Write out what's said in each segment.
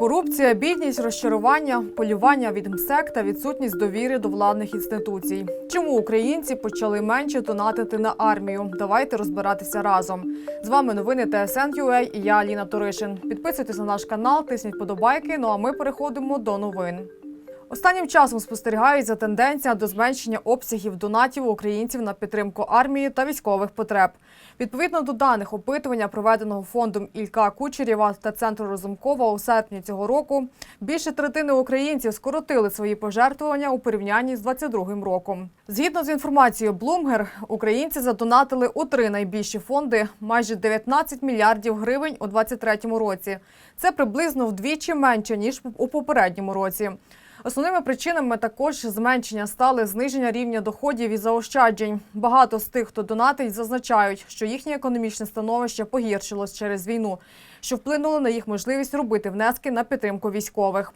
Корупція, бідність, розчарування, полювання від МСЕК та відсутність довіри до владних інституцій. Чому українці почали менше донатити на армію? Давайте розбиратися разом. З вами новини ТСН.UA і я Аліна Торишин. Підписуйтесь на наш канал, тисніть подобайки. Ну а ми переходимо до новин. Останнім часом спостерігається тенденція до зменшення обсягів донатів українців на підтримку армії та військових потреб. Відповідно до даних опитування, проведеного фондом Ілька Кучерєва та центру Розумкова у серпні цього року, більше третини українців скоротили свої пожертвування у порівнянні з 2022 роком. Згідно з інформацією Bloomberg, українці задонатили у три найбільші фонди майже 19 мільярдів гривень у 2023 році. Це приблизно вдвічі менше ніж у попередньому році. Основними причинами також зменшення стали зниження рівня доходів і заощаджень. Багато з тих, хто донатить, зазначають, що їхнє економічне становище погіршилось через війну, що вплинуло на їх можливість робити внески на підтримку військових.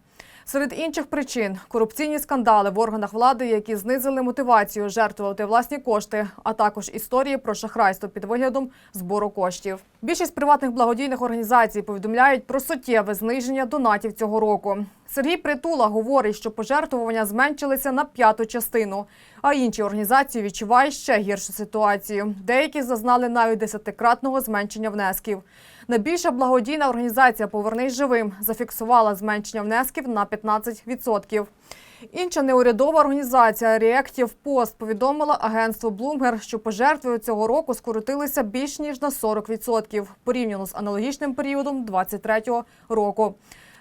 Серед інших причин корупційні скандали в органах влади, які знизили мотивацію жертвувати власні кошти, а також історії про шахрайство під виглядом збору коштів. Більшість приватних благодійних організацій повідомляють про суттєве зниження донатів цього року. Сергій Притула говорить, що пожертвування зменшилися на п'яту частину, а інші організації відчувають ще гіршу ситуацію. Деякі зазнали навіть десятикратного зменшення внесків. Найбільша благодійна організація Повернись живим зафіксувала зменшення внесків на 15%. Інша неурядова організація Reactive Post повідомила агентству Bloomberg, що пожертви цього року скоротилися більш ніж на 40% порівняно з аналогічним періодом 2023 року.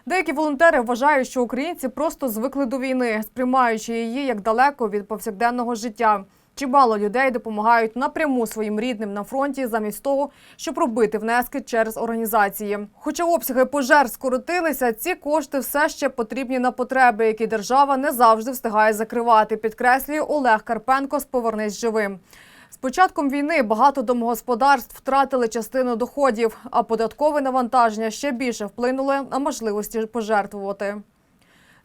Деякі волонтери вважають, що українці просто звикли до війни, сприймаючи її як далеко від повсякденного життя. Чимало людей допомагають напряму своїм рідним на фронті, замість того, щоб робити внески через організації. Хоча обсяги пожертв скоротилися, ці кошти все ще потрібні на потреби, які держава не завжди встигає закривати. Підкреслює Олег Карпенко з Повернись живим. З початком війни багато домогосподарств втратили частину доходів, а податкове навантаження ще більше вплинуло на можливості пожертвувати.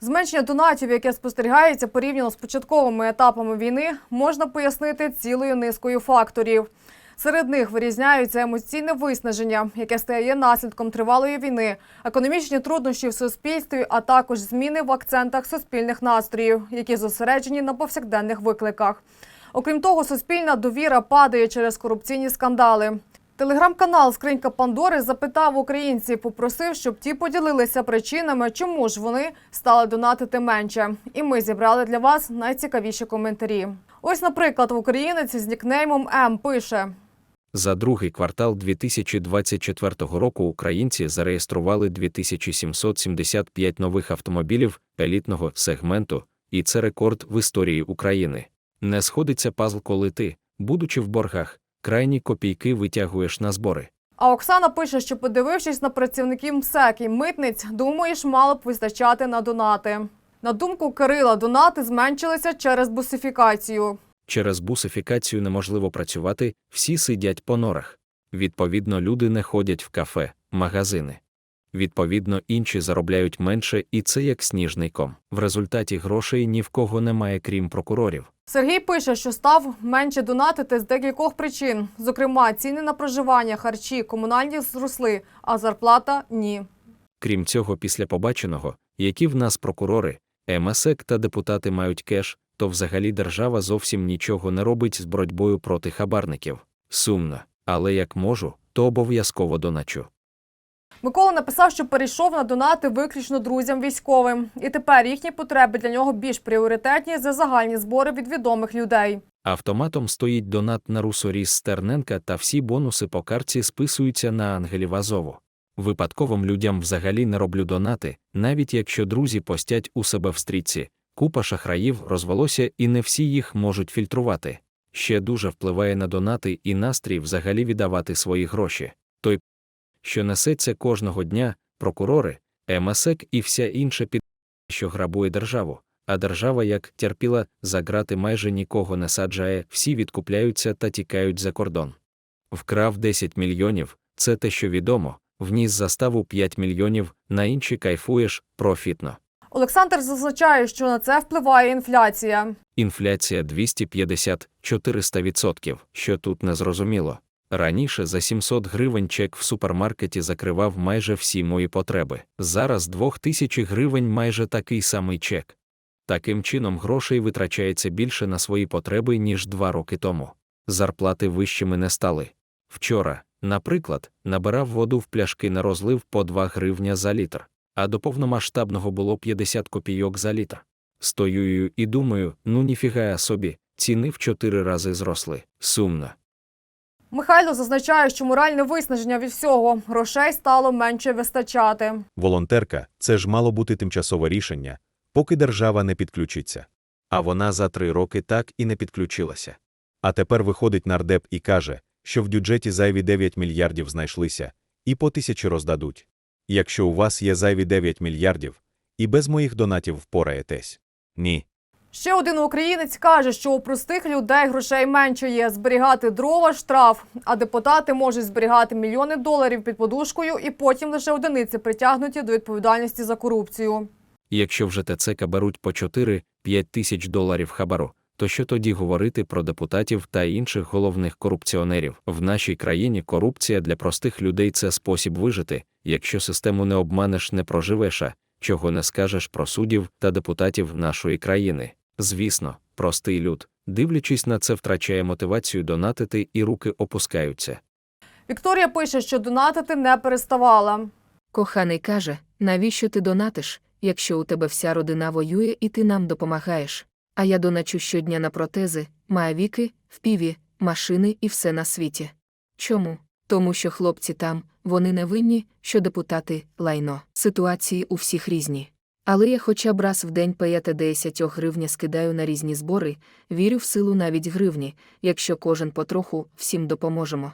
Зменшення донатів, яке спостерігається порівняно з початковими етапами війни, можна пояснити цілою низкою факторів. Серед них вирізняються емоційне виснаження, яке стає наслідком тривалої війни, економічні труднощі в суспільстві, а також зміни в акцентах суспільних настроїв, які зосереджені на повсякденних викликах. Окрім того, суспільна довіра падає через корупційні скандали. Телеграм-канал Скринька Пандори запитав українців, попросив, щоб ті поділилися причинами, чому ж вони стали донатити менше. І ми зібрали для вас найцікавіші коментарі. Ось, наприклад, українець з нікнеймом М пише: За другий квартал 2024 року українці зареєстрували 2775 нових автомобілів елітного сегменту, і це рекорд в історії України. Не сходиться пазл, коли ти, будучи в боргах, крайні копійки витягуєш на збори. А Оксана пише, що подивившись на працівників МСЕК і митниць, думаєш, мало б вистачати на донати. На думку Кирила, донати зменшилися через бусифікацію. Через бусифікацію неможливо працювати, всі сидять по норах. Відповідно, люди не ходять в кафе, магазини. Відповідно, інші заробляють менше, і це як сніжний ком. В результаті грошей ні в кого немає, крім прокурорів. Сергій пише, що став менше донатити з декількох причин. Зокрема, ціни на проживання, харчі, комунальні зросли, а зарплата ні. Крім цього, після побаченого, які в нас прокурори, МСЕК та депутати мають кеш, то взагалі держава зовсім нічого не робить з боротьбою проти хабарників. Сумно, але як можу, то обов'язково доначу. Микола написав, що перейшов на донати виключно друзям військовим, і тепер їхні потреби для нього більш пріоритетні за загальні збори від відомих людей. Автоматом стоїть донат на русоріз Стерненка та всі бонуси по карті списуються на Ангелів Азову. Випадковим людям взагалі не роблю донати, навіть якщо друзі постять у себе в стрічці. Купа шахраїв розвелося і не всі їх можуть фільтрувати. Ще дуже впливає на донати і настрій взагалі віддавати свої гроші. Той, що несеться кожного дня, прокурори, МСЕК і вся інша під, що грабує державу, а держава, як терпіла, за грати майже нікого не саджає, всі відкупляються та тікають за кордон. Вкрав 10 мільйонів, це те, що відомо, вніс заставу 5 мільйонів, на інші кайфуєш профітно. Олександр зазначає, що на це впливає інфляція. Інфляція 250-400%, що тут незрозуміло. Раніше за 700 гривень чек в супермаркеті закривав майже всі мої потреби. Зараз 2000 гривень майже такий самий чек. Таким чином грошей витрачається більше на свої потреби, ніж два роки тому. Зарплати вищими не стали. Вчора, наприклад, набирав воду в пляшки на розлив по 2 гривня за літр, а до повномасштабного було 50 копійок за літр. Стою і думаю, ну ніфіга собі, ціни в чотири рази зросли. Сумно. Михайло зазначає, що моральне виснаження від всього грошей стало менше вистачати. Волонтерка це ж мало бути тимчасове рішення, поки держава не підключиться. А вона за три роки так і не підключилася. А тепер виходить нардеп і каже, що в бюджеті зайві 9 мільярдів знайшлися, і по тисячі роздадуть. Якщо у вас є зайві 9 мільярдів, і без моїх донатів впораєтесь. Ні. Ще один українець каже, що у простих людей грошей менше є зберігати дрова штраф, а депутати можуть зберігати мільйони доларів під подушкою і потім лише одиниці притягнуті до відповідальності за корупцію. Якщо вже ТЦК беруть по 4-5 тисяч доларів хабару, то що тоді говорити про депутатів та інших головних корупціонерів? В нашій країні корупція для простих людей це спосіб вижити. Якщо систему не обманеш, не проживеш, а чого не скажеш про суддів та депутатів нашої країни. Звісно, простий люд, дивлячись на це, втрачає мотивацію донатити і руки опускаються. Вікторія пише, що донатити не переставала. Коханий каже, навіщо ти донатиш, якщо у тебе вся родина воює і ти нам допомагаєш. А я доначу щодня на протези, маявіки, впіві, машини і все на світі. Чому? Тому що хлопці там, вони не винні, що депутати лайно. Ситуації у всіх різні. Але я хоча б раз в день 5-10 гривня скидаю на різні збори, вірю в силу навіть гривні, якщо кожен потроху всім допоможемо.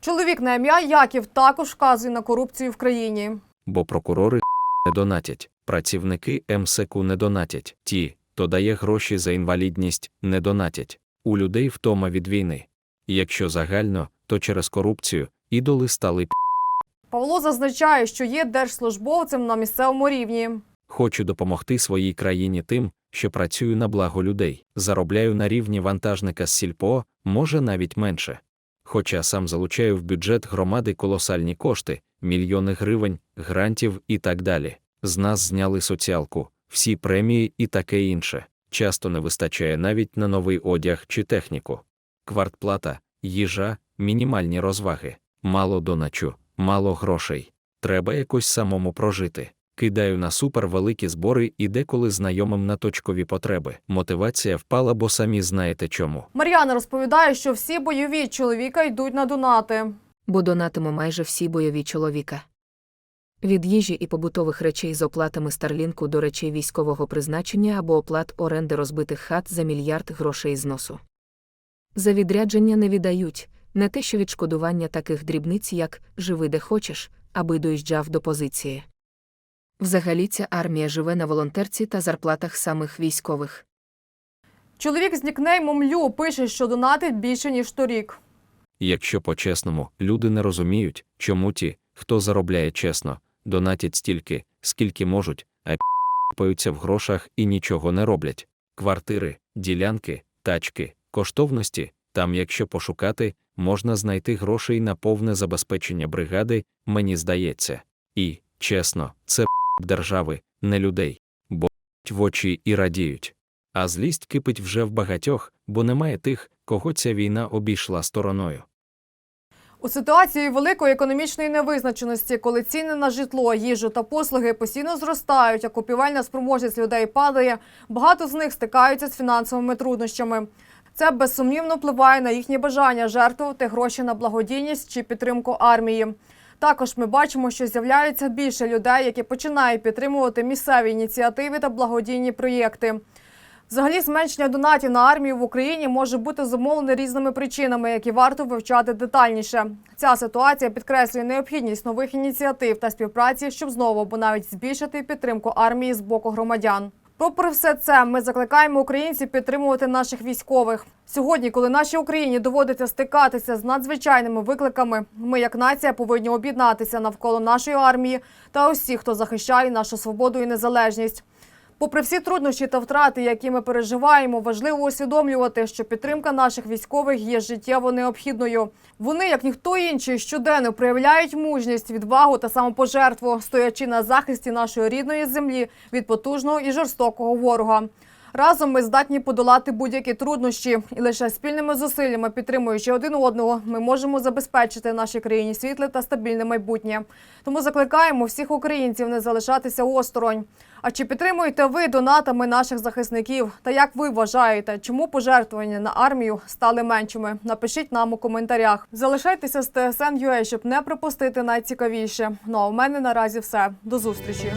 Чоловік на ім'я Яків також вказує на корупцію в країні. бо прокурори не донатять, працівники МСЕКу не донатять, ті, хто дає гроші за інвалідність, не донатять. У людей втома від війни. І Якщо загально, то через корупцію ідоли стали п***. Павло зазначає, що є держслужбовцем на місцевому рівні. Хочу допомогти своїй країні тим, що працюю на благо людей, заробляю на рівні вантажника з сільпо, може навіть менше. Хоча сам залучаю в бюджет громади колосальні кошти, мільйони гривень, грантів і так далі. З нас зняли соціалку, всі премії і таке інше. Часто не вистачає навіть на новий одяг чи техніку. Квартплата, їжа, мінімальні розваги, мало доначу, мало грошей. Треба якось самому прожити. Кидаю на супер великі збори і деколи знайомим на точкові потреби. Мотивація впала, бо самі знаєте чому. Мар'яна розповідає, що всі бойові чоловіка йдуть на донати. бо донатимо майже всі бойові чоловіка. Від їжі і побутових речей з оплатами старлінку до речей військового призначення або оплат оренди розбитих хат за мільярд грошей зносу. За відрядження не віддають, не те що відшкодування таких дрібниць, як живи де хочеш, аби доїжджав до позиції. Взагалі ця армія живе на волонтерці та зарплатах самих військових. Чоловік з нікнеймом Лю пише, що донатить більше ніж торік. Якщо по-чесному, люди не розуміють, чому ті, хто заробляє чесно, донатять стільки, скільки можуть, а паються в грошах і нічого не роблять. Квартири, ділянки, тачки, коштовності, там, якщо пошукати, можна знайти грошей на повне забезпечення бригади, мені здається. І, чесно, це держави, не людей, бо в очі і радіють. А злість кипить вже в багатьох, бо немає тих, кого ця війна обійшла стороною. У ситуації великої економічної невизначеності, коли ціни на житло, їжу та послуги постійно зростають, а купівельна спроможність людей падає, багато з них стикаються з фінансовими труднощами. Це безсумнівно впливає на їхнє бажання жертвувати гроші на благодійність чи підтримку армії. Також ми бачимо, що з'являється більше людей, які починають підтримувати місцеві ініціативи та благодійні проєкти. Взагалі, зменшення донатів на армію в Україні може бути зумовлене різними причинами, які варто вивчати детальніше. Ця ситуація підкреслює необхідність нових ініціатив та співпраці, щоб знову або навіть збільшити підтримку армії з боку громадян. Попри все це, ми закликаємо українців підтримувати наших військових. Сьогодні, коли нашій Україні доводиться стикатися з надзвичайними викликами, ми, як нація, повинні об'єднатися навколо нашої армії та усіх, хто захищає нашу свободу і незалежність. Попри всі труднощі та втрати, які ми переживаємо, важливо усвідомлювати, що підтримка наших військових є життєво необхідною. Вони, як ніхто інший, щоденно проявляють мужність, відвагу та самопожертву, стоячи на захисті нашої рідної землі від потужного і жорстокого ворога. Разом ми здатні подолати будь-які труднощі, і лише спільними зусиллями, підтримуючи один одного, ми можемо забезпечити нашій країні світле та стабільне майбутнє. Тому закликаємо всіх українців не залишатися осторонь. А чи підтримуєте ви донатами наших захисників? Та як ви вважаєте, чому пожертвування на армію стали меншими? Напишіть нам у коментарях. Залишайтеся з TSN.ua, щоб не пропустити найцікавіше. Ну а у мене наразі все. До зустрічі.